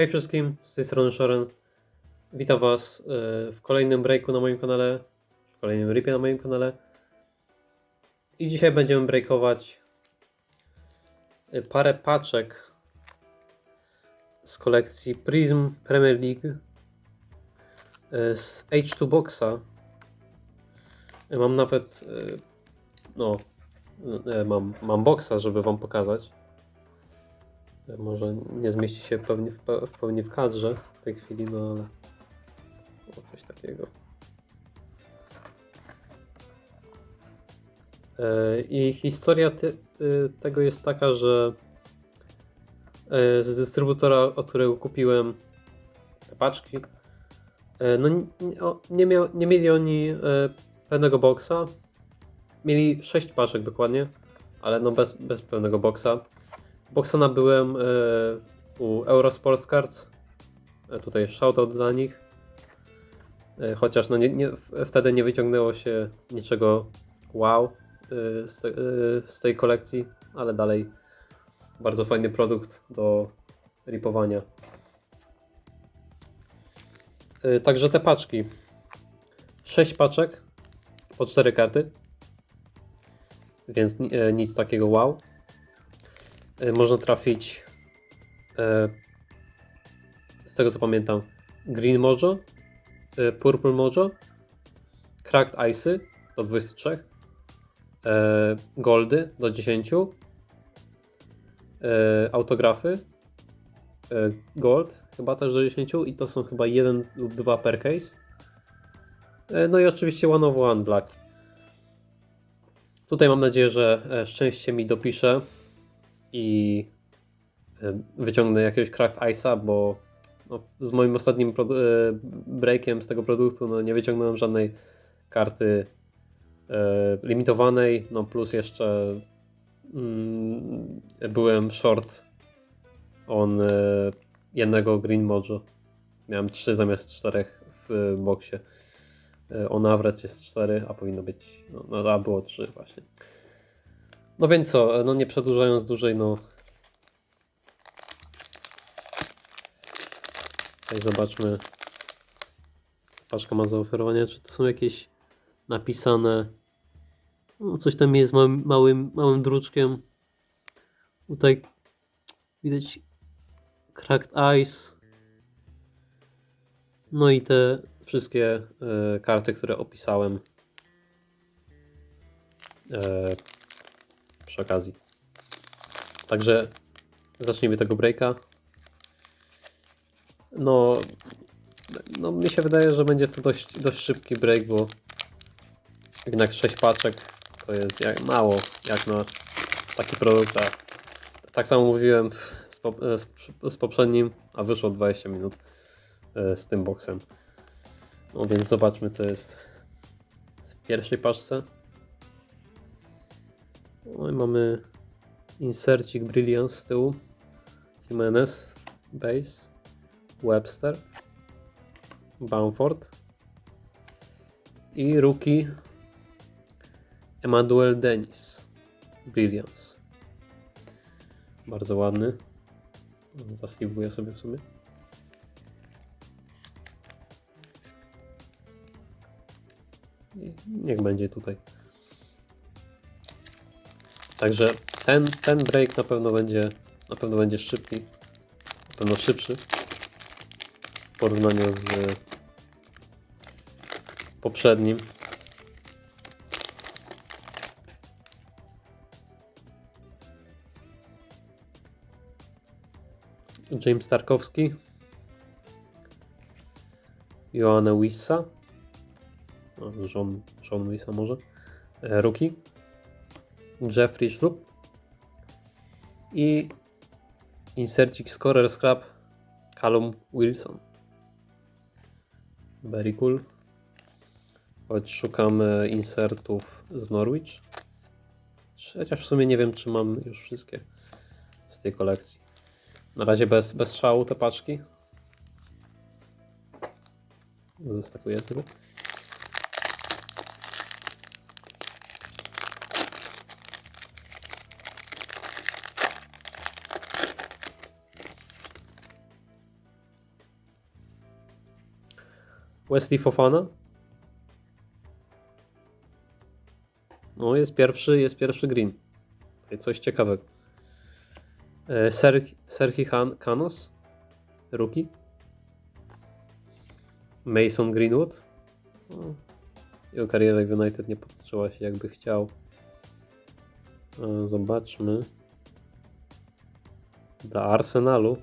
Hej wszystkim, z tej strony Shoren. Witam Was e, w kolejnym breaku na moim kanale, w kolejnym ripie na moim kanale. I dzisiaj będziemy breakować e, parę paczek z kolekcji Prism Premier League e, z H2 Boxa. Mam nawet, no, mam, mam boxa, żeby Wam pokazać. Może nie zmieści się pewnie w, w pełni w kadrze w tej chwili, no ale o coś takiego. E, I historia y, tego jest taka, że e, z dystrybutora, od którego kupiłem te paczki, e, no nie, miał, nie mieli oni e, pełnego boxa. Mieli 6 paczek dokładnie, ale no bez, bez pełnego boxa. Boxa nabyłem e, u Eurosports Cards. E, tutaj shoutout dla nich. E, chociaż no nie, nie, wtedy nie wyciągnęło się niczego wow z, te, z tej kolekcji, ale dalej bardzo fajny produkt do ripowania. Także te paczki. 6 paczek po 4 karty. Więc ni- nic takiego wow. E, można trafić e, z tego co pamiętam Green Mojo, e, Purple Mojo, Cracked Ice'y do 23, e, Goldy do 10, e, autografy Gold chyba też do 10 i to są chyba 1 lub 2 per case. No i oczywiście One of One Black. Tutaj mam nadzieję, że e, szczęście mi dopisze i e, wyciągnę jakiegoś cracked ice'a, bo no, z moim ostatnim e, breakiem z tego produktu no, nie wyciągnąłem żadnej karty e, limitowanej, no plus jeszcze mm, byłem short on jednego Green Mojo. Miałem 3 zamiast 4 w e, boksie. E, On average jest 4, a powinno być, no, no a było 3 właśnie. No więc co, no nie przedłużając dłużej, no. Tutaj zobaczmy. Paczka ma zaoferowania, czy to są jakieś napisane. No, coś tam jest małym, małym, małym druczkiem. Tutaj widać cracked ice. No i te wszystkie e, karty, które opisałem. E, okazji. Także zacznijmy tego breaka. No, no mi się wydaje, że będzie to dość, dość szybki break, bo jednak 6 paczek to jest jak mało, jak na taki produkt. A tak samo mówiłem z, pop, z, z poprzednim, a wyszło 20 minut e, z tym boksem. No więc zobaczmy co jest w pierwszej paczce. No i mamy insercik Brilliance z tyłu. Jimenez, Base, Webster, Bamford i rookie Emmanuel Dennis, Brilliance. Bardzo ładny. Zasliwuję sobie w sumie. I Niech będzie tutaj. Także ten, ten break na pewno będzie na pewno będzie szybki. Na pewno szybszy w porównaniu z poprzednim. James Tarkowski. Joanna Wissa. John Wissa może. E, Rookie. Jeffrey Schlupp. I insercik Scorer Scrap Callum Wilson. Very cool. Choć szukam insertów z Norwich. Chociaż w sumie nie wiem, czy mam już wszystkie z tej kolekcji. Na razie bez, bez szału te paczki. Zestakuję sobie. Wesley Fofana. No, jest pierwszy, jest pierwszy green. Coś ciekawego. Ser, Serhi Han, Kanos. Rookie. Mason Greenwood. No, jego kariera w United nie potoczyła się jakby chciał. E, Zobaczmy. Dla Arsenalu.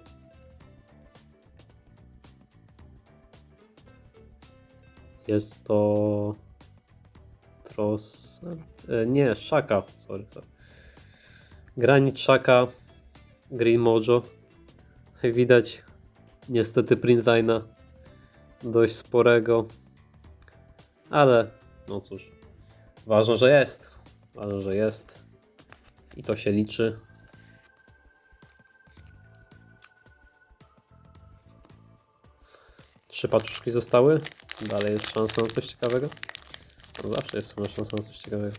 Jest to. Tros. e, Nie, Szaka. Sorry, sorry. Granit Szaka. Green Mojo. Widać niestety printline'a dość sporego. Ale no cóż. Ważne, że jest. Ważne, że jest. I to się liczy. Trzy paczuszki zostały. Dalej jest szansa na coś ciekawego. No zawsze jest szansa na coś ciekawego.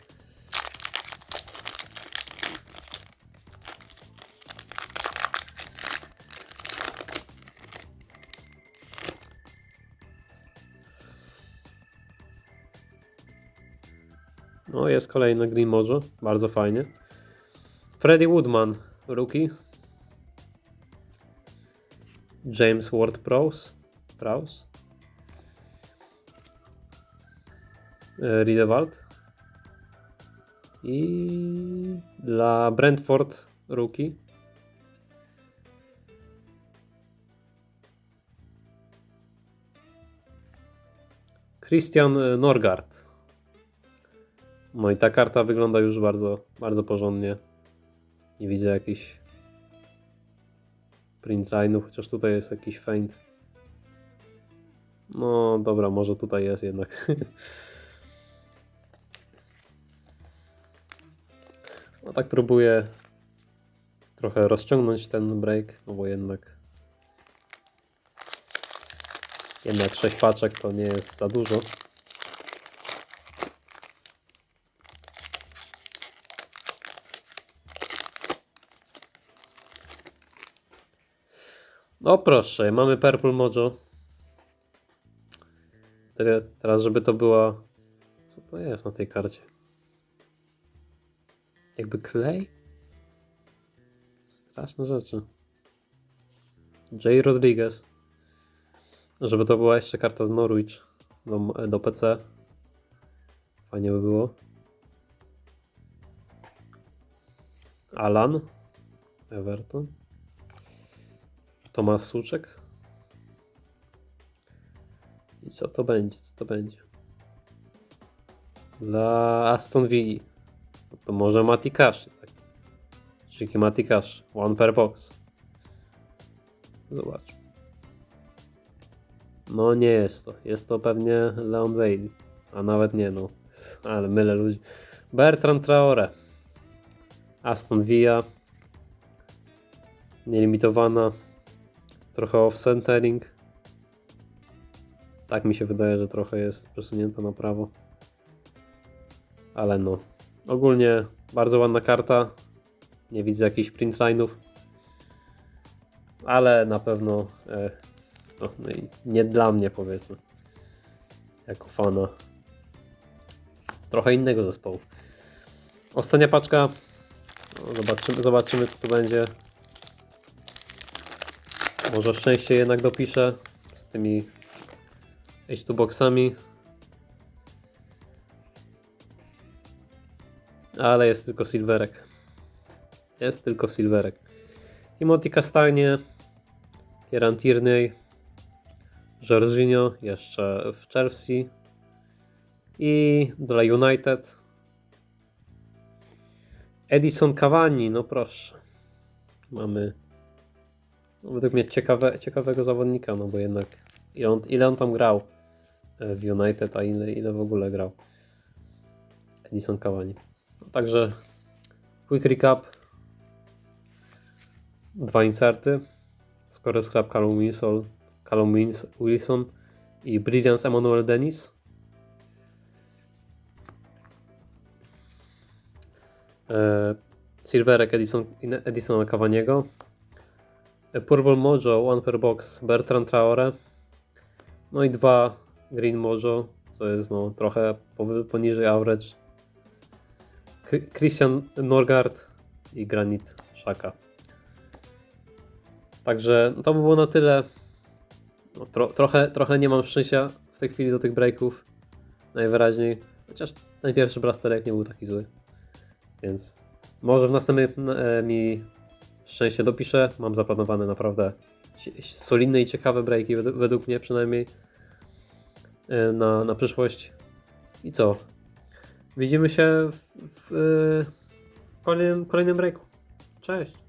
No, jest kolejny Green Mojo. Bardzo fajnie. Freddy Woodman, rookie. James Ward Prowse. E, Riedewald. I dla Brentford rookie. Christian Norgard. No i ta karta wygląda już bardzo, bardzo porządnie. Nie widzę jakichś print line'ów, chociaż tutaj jest jakiś feint. No dobra, może tutaj jest jednak. No tak próbuję trochę rozciągnąć ten break, no bo jednak jednak 6 paczek to nie jest za dużo. No proszę, mamy Purple Mojo. Te- Teraz, żeby to była... Co to jest na tej karcie? Jakby klej? Straszne rzeczy. J. Rodriguez. Żeby to była jeszcze karta z Norwich do, do PC. Fajnie by było. Alan. Everton. Tomasz Suczek. I co to będzie? Co to będzie? Dla Aston Villa. No to może Mati Cash. Tak. Czyli Mati. One per box. Zobacz. No nie jest to. Jest to pewnie Leon Bailey. A nawet nie no. Ale mylę ludzi. Bertrand Traore. Aston Villa. Nielimitowana. Trochę off-centering. Tak mi się wydaje, że trochę jest przesunięta na prawo. Ale no. Ogólnie bardzo ładna karta. Nie widzę jakichś print line'ów. Ale na pewno e, no, no nie dla mnie powiedzmy. Jako fana. Trochę innego zespołu. Ostatnia paczka. No, zobaczymy, zobaczymy co tu będzie. Może szczęście jednak dopiszę z tymi H2 boxami. Ale jest tylko silverek. Jest tylko silverek. Timothy Castagne, Kieran Tierney, Jorginho jeszcze w Chelsea i dla United Edison Cavani, no proszę. Mamy no, według mnie ciekawe, ciekawego zawodnika, no bo jednak ile on, ile on tam grał w United, a ile, ile w ogóle grał Edison Cavani. No, także quick recap. Dwa inserty. Score Scrap Callum Wilson, Callum Wilson i Brilliance Emmanuel Dennis. E, Silverek Edison, Edisona Cavaniego. E, Purple Mojo One Per Box Bertrand Traore. No i dwa Green Mojo, co jest no, trochę poniżej average. Christian Norgard i Granit Szaka. Także no, to by było na tyle. No, tro, trochę, trochę nie mam szczęścia w tej chwili do tych breaków. Najwyraźniej. Chociaż ten pierwszy blasterek nie był taki zły. Więc może w następnym e, mi szczęście dopiszę. Mam zaplanowane naprawdę solidne i ciekawe breaki, wed- według mnie przynajmniej na, na przyszłość. I co? Widzimy się w, w, e, kolejnym, kolejnym breaku. Cześć!